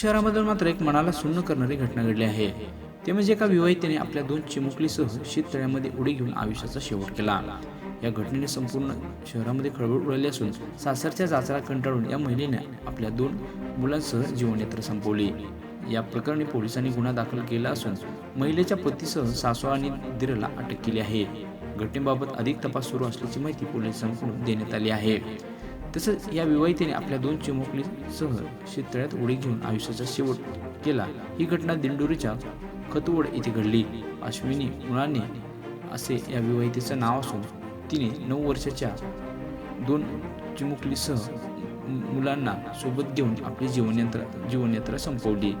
शहराबद्दल मात्र एक मनाला सुन्न करणारी घटना घडली आहे. ते म्हणजे एका विवाहितेने आपल्या दोन चिमुकलीसह शीततळ्यामध्ये उडी घेऊन आयुष्याचा शेवट केला. या घटनेने संपूर्ण शहरामध्ये खळबळ उडाली असून सासरच्या जाचाला कंटाळून या महिलेने आपल्या दोन मुलांसह जीवनयात्रा संपवली. या प्रकरणी पोलिसांनी गुन्हा दाखल केला असून महिलेच्या पतीसह सासवा आणि दिरला अटक केली आहे. घटनेबाबत अधिक तपास सुरू असल्याची माहिती पोलिसांकडून देण्यात आली आहे. तसंच या विवाहितेने आपल्या दोन चिमुकलीसह शेततळ्यात उडी घेऊन आयुष्याचा शेवट केला. ही घटना दिंडोरीच्या खतवड येथे घडली. अश्विनी मुळाने असे या विवाहितेचं नाव असून तिने नऊ वर्षाच्या दोन चिमुकलीसह मुलांना सोबत घेऊन आपली जीवनयात्रा जीवनयात्रा संपवली.